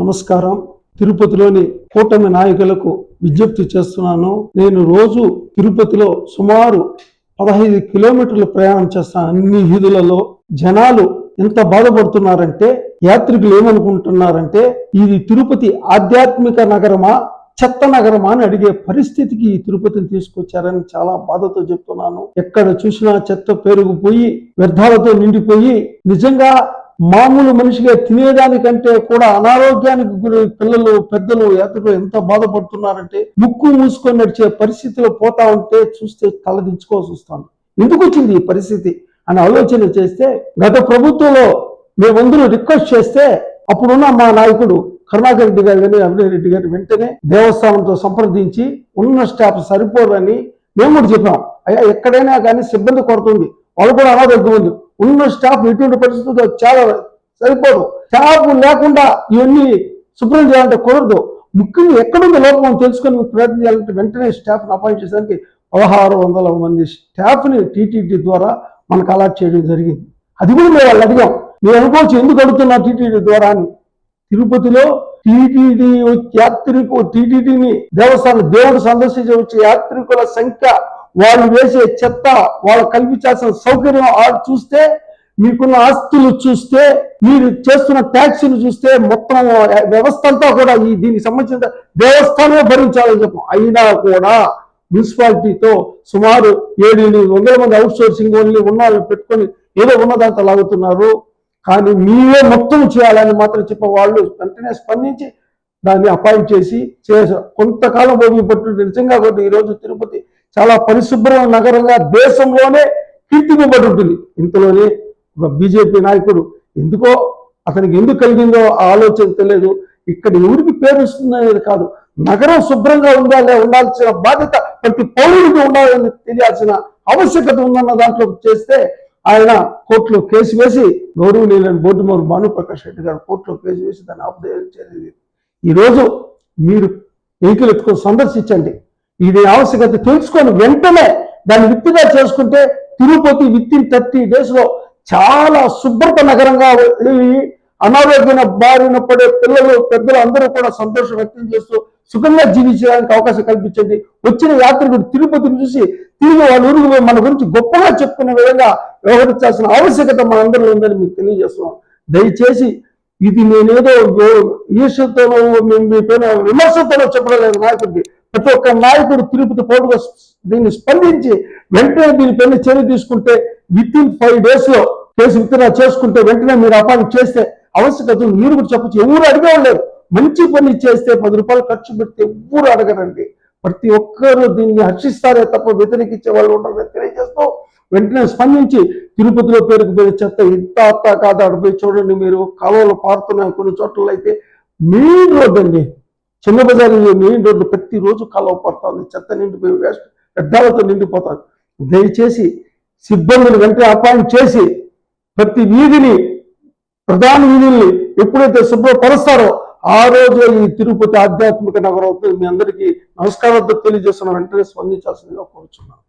నమస్కారం. తిరుపతిలోని కూటమి నాయకులకు విజ్ఞప్తి చేస్తున్నాను. నేను రోజు తిరుపతిలో సుమారు పదహైదు కిలోమీటర్లు ప్రయాణం చేస్తాను. అన్ని వీధులలో జనాలు ఎంత బాధపడుతున్నారంటే యాత్రికులు ఏమనుకుంటున్నారంటే ఇది తిరుపతి ఆధ్యాత్మిక నగరమా చెత్త నగరమా అని అడిగే పరిస్థితికి ఈ తిరుపతిని తీసుకొచ్చారని చాలా బాధతో చెప్తున్నాను. ఎక్కడ చూసినా చెత్త పెరిగిపోయి వ్యర్థాలతో నిండిపోయి నిజంగా మామూలు మనిషిగా తినేదానికంటే కూడా అనారోగ్యానికి గురి పిల్లలు పెద్దలు యాత్రికులు ఎంత బాధపడుతున్నారంటే ముక్కు మూసుకొని నడిచే పరిస్థితిలో పోతా ఉంటే చూస్తే తలదించుకోవాల్సి వస్తాను ఎందుకు వచ్చింది ఈ పరిస్థితి అని ఆలోచన చేస్తే గత ప్రభుత్వంలో మేమందరూ రిక్వెస్ట్ చేస్తే అప్పుడున్న మా నాయకుడు కరుణాకర్ రెడ్డి గారు కానీ అభినయ్ రెడ్డి గారు వెంటనే దేవస్థానంతో సంప్రదించి ఉన్న స్టాఫ్ సరిపోరని మేము కూడా చెప్పాం. అయ్యా ఎక్కడైనా కానీ సిబ్బంది కొడుతుంది వాళ్ళు కూడా అనారోగ్యం ఉంది. ఉన్న స్టాఫ్ ఎటువంటి పరిస్థితుల్లో చాలా సరిపోదు. స్టాఫ్ లేకుండా ఇవన్నీ శుభ్రం చేయాలంటే కుదరదు. ముఖ్యంగా ఎక్కడుంది లోపం తెలుసుకొని ప్రయత్నం చేయాలంటే వెంటనే స్టాఫ్ని అపాయింట్ చేయడానికి పదహారు వందల మంది స్టాఫ్ని టీటీడీ ద్వారా మనకు అలాట్ చేయడం జరిగింది. అది కూడా మేము వాళ్ళు అడిగాం. మీరు అనుకోవచ్చు ఎందుకు అడుగుతున్నా టీటీడీ ద్వారా అని. తిరుపతిలో టీటీడీ యాత్రికు టీటీడీని దేవస్థానం దేవుడు సందర్శించి వచ్చే యాత్రికుల సంఖ్య వాళ్ళు వేసే చెత్త వాళ్ళు కల్పించాల్సిన సౌకర్యం ఆ చూస్తే మీకున్న ఆస్తులు చూస్తే మీరు చేస్తున్న ట్యాక్సీలు చూస్తే మొత్తం వ్యవస్థ అంతా కూడా ఈ దీనికి సంబంధించిన దేవస్థానమే భరించాలని చెప్పం. అయినా కూడా మున్సిపాలిటీతో సుమారు ఏడు ఎనిమిది వందల మంది అవుట్ సోర్సింగ్ ఓన్లీ ఉన్న వాళ్ళని పెట్టుకొని ఏదో ఉన్నదంతా లాగుతున్నారు. కానీ మీరే మొత్తం చేయాలని మాత్రం చెప్పే వాళ్ళు వెంటనే స్పందించి దాన్ని అపాయింట్ చేసి చేశారు కొంతకాలం భూమి పట్టు నిజంగా కూడా ఈరోజు తిరుపతి చాలా పరిశుభ్రమైన నగరంగా దేశంలోనే కీర్తింపబడి ఉంటుంది. ఇంతలోనే ఒక బీజేపీ నాయకుడు ఎందుకో అతనికి ఎందుకు కలిగిందో ఆ ఆలోచన తెలియదు. ఇక్కడ ఎవరికి పేరు వస్తుందనేది కాదు. నగరం శుభ్రంగా ఉండాలి ఉండాల్సిన బాధ్యత ప్రతి పౌరుడికి ఉండాలని తెలియాల్సిన ఆవశ్యకత ఉందన్న దాంట్లో చేస్తే ఆయన కోర్టులో కేసు వేసి గౌరవనీయులైన బోర్డుమూరు భానుప్రకాష్ రెడ్డి గారు కోర్టులో కేసు వేసి దాన్ని ఆపుదేయం జరిగింది ఈరోజు మీరు వెహికల్ ఎత్తుకొని సందర్శించండి. ఇది ఆవశ్యకత తెలుసుకొని వెంటనే దాన్ని విత్తుగా చేసుకుంటే తిరుపతి విత్ ఇన్ థర్టీ డేస్లో చాలా శుభ్రత నగరంగా వెళ్ళి బారిన పడే పిల్లలు పెద్దలు అందరూ కూడా సంతోషం వ్యక్తం చేస్తూ సుఖంగా జీవించడానికి అవకాశం కల్పించండి. వచ్చిన యాత్రికుడు తిరుపతిని చూసి తిరిగి వాళ్ళ ఊరికి మన గురించి గొప్పగా చెప్పుకునే విధంగా వ్యవహరించాల్సిన ఆవశ్యకత మన అందరిలో ఉందని మీకు తెలియజేస్తున్నాం. దయచేసి ఇది నేనేదో ఈర్ష్యతోనో మేము మీ పైన విమర్శతోనో చెప్పడం లేదు నాయకుడికి. ప్రతి ఒక్క నాయకుడు తిరుపతి పౌరుగా దీన్ని స్పందించి వెంటనే దీనిపైన చర్య తీసుకుంటే విత్ ఇన్ ఫైవ్ డేస్లో కేసు విత్డ్రా చేసుకుంటే వెంటనే మీరు అపాయింట్ చేస్తే ఆవశ్యకత మీరు కూడా చెప్పచ్చు. ఎవరు అడిగేవాళ్ళు మంచి పని చేస్తే పది రూపాయలు ఖర్చు పెడితే ఎవరు అడగరండి. ప్రతి ఒక్కరు దీన్ని హర్షిస్తారే తప్ప వ్యతిరేకించే వాళ్ళు ఉండరని తెలియజేస్తూ వెంటనే స్పందించి తిరుపతిలో పేరుకుపోయే చెత్త ఇంత అత్త కాదు అడిపోయి చూడండి మీరు. కాలువలు పారుతున్నాయి కొన్ని చోట్ల అయితే మెయిన్ రోడ్ అండి చిన్న బజార్ మెయిన్ రోడ్డు ప్రతిరోజు కాలువ పడుతుంది. చెత్త నిండిపోయి వేస్ట్ వ్యర్థాలతో నిండిపోతుంది. దయచేసి సిబ్బందిని వెంటనే అపాయింట్ చేసి ప్రతి వీధిని ప్రధాన వీధుల్ని ఎప్పుడైతే శుభ్రపరుస్తారో ఆ రోజు ఈ తిరుపతి ఆధ్యాత్మిక నగరం మీ అందరికీ నమస్కారాలతో తెలియజేస్తున్న వెంటనే స్పందించాల్సిందిగా కోరుచున్నాను.